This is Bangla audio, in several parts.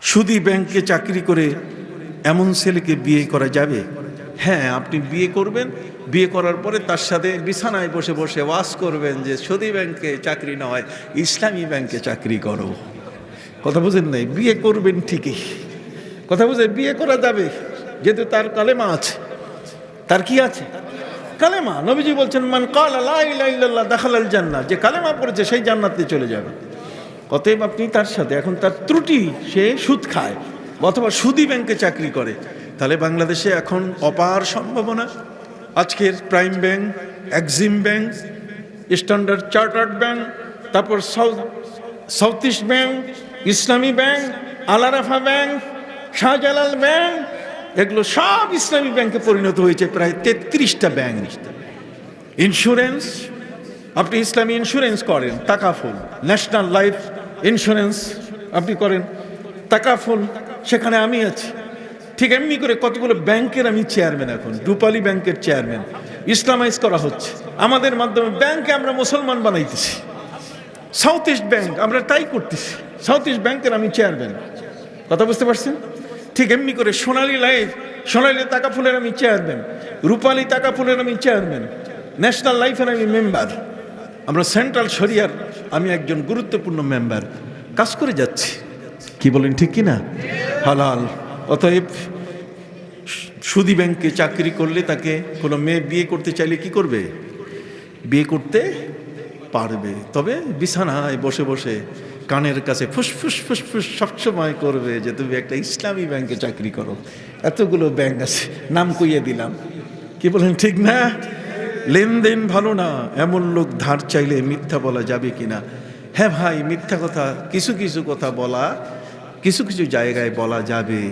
সুদি ব্যাংকে চাকরি করে এমন ছেলেকে বিয়ে করা যাবে? হ্যাঁ আপনি বিয়ে করবেন, বিয়ে করার পরে তার সাথে বিছানায় বসে বসে ওয়াজ করবেন যে সুদি ব্যাংকে চাকরি নয় ইসলামী ব্যাংকে চাকরি করো। কথা বুঝেন নাই? বিয়ে করবেন ঠিকই। কথা বুঝে বিয়ে করা যাবে। যেহেতু তার কালেমা আছে। তার কি আছে? কালেমা। নবীজি বলছেন, মান কাল আল্লাহ দাখালাল জান্নাত যে কালেমা পড়েছে, সেই জান্নাতে চলে যাবে। অতএব আপনি তার সাথে, এখন তার ত্রুটি সে সুদ খায়, অথবা সুদি ব্যাংকে চাকরি করে। তাহলে বাংলাদেশে এখন অপার সম্ভাবনা। আজকের Prime Bank, Exim Bank, Standard Chartered Bank, তারপর South South East Bank, Islami Bank Al Arafah Bank, Shahjalal Bank, এগুলো সব ইসলামী ব্যাংকে পরিণত হয়েছে, প্রায় তেত্রিশটা ব্যাংক। ইন্স্যুরেন্স, আপনি ইসলামী ইন্স্যুরেন্স করেন, টাকা ফুল, ন্যাশনাল লাইফ ইন্স্যুরেন্স আপনি করেন। টাকাফুল সেখানে আমি আছি। ঠিক এমনি করে কতগুলো ব্যাংকের আমি চেয়ারম্যান এখন, রূপালী ব্যাংকের চেয়ারম্যান ইসলামাইজ করা হচ্ছে। আমাদের মাধ্যমে ব্যাংকে আমরা মুসলমান বানাইতেছি। সাউথ ইস্ট ব্যাংক আমরা তাই করতেছি। সাউথ ইস্ট ব্যাংকের আমি চেয়ারম্যান কথা বুঝতে পারছেন? ঠিক এমনি করে সোনালী লাইফ, সোনালী টাকা ফুলের আমি চেয়ারম্যান রূপালী টাকা ফুলের আমি চেয়ারম্যান ন্যাশনাল লাইফের আমি মেম্বার আমরা সেন্ট্রাল শরিয়ার, আমি একজন গুরুত্বপূর্ণ মেম্বার। কাজ করে যাচ্ছি। কি বলেন, ঠিক কি না হালাল। অতএব, সুদি ব্যাংকে চাকরি করলে তাকে কোনো মেয়ে বিয়ে করতে চাইলে কি করবে? বিয়ে করতে পারবে। তবে বিছানায় বসে বসে কানের কাছে ফুসফুস ফুসফুস সবসময় করবে যে তুমি একটা ইসলামী ব্যাংকে চাকরি করো। এতগুলো ব্যাংক আছে, নাম কইয়ে দিলাম। কি বলেন, ঠিক না? লেনদেন ভালো না, এমন লোক ধার চাইলে মিথ্যা বলা যাবে কিনা? হ্যাঁ ভাই, মিথ্যা কথা, কিছু কিছু কথা বলা, কিছু কিছু জায়গায় বলা যাবে।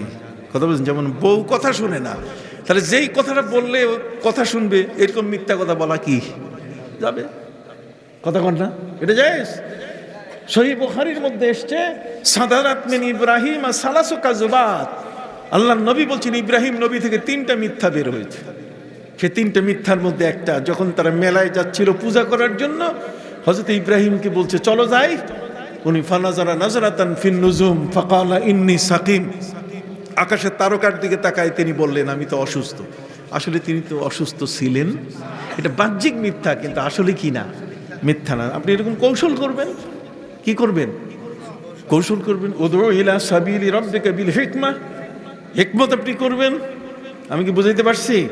কথা বলছেন, যেমন বউ কথা শুনে না, তাহলে যেই কথাটা বললে কথা শুনবে, এরকম মিথ্যা কথা বলা কি যাবে? কথা কন না, এটা যাইস সহি বুখারির মধ্যে এসছে, সাদারাত মিন ইব্রাহিম আর সালাসু কাজুবাত আল্লাহ নবী বলছেন, ইব্রাহিম নবী থেকে তিনটা মিথ্যা বের হয়েছে। সে তিনটা মিথ্যার মধ্যে একটা। যখন তারা মেলায় যাচ্ছিল পূজা করার জন্য হজরত ইব্রাহিমকে বলছে, চলো যাই। উনি, ফানাজারা নাজরাতান ফিন নুজুম, ফাকালা ইন্নি সাকিম। আকাশের তারকার দিকে তাকায় তিনি বললেন, আমি তো অসুস্থ। আসলে তিনি তো অসুস্থ ছিলেন। এটা বাহ্যিক মিথ্যা, কিন্তু আসলে কি না? মিথ্যা না। আপনি এরকম কৌশল করবেন? কি করবেন? কৌশল করবেন ওদর ইলা সাবিলি রব্বিকা বিল হিকমা। হিকমত আপনি করবেন? আমি কি বুঝাইতে পারছি?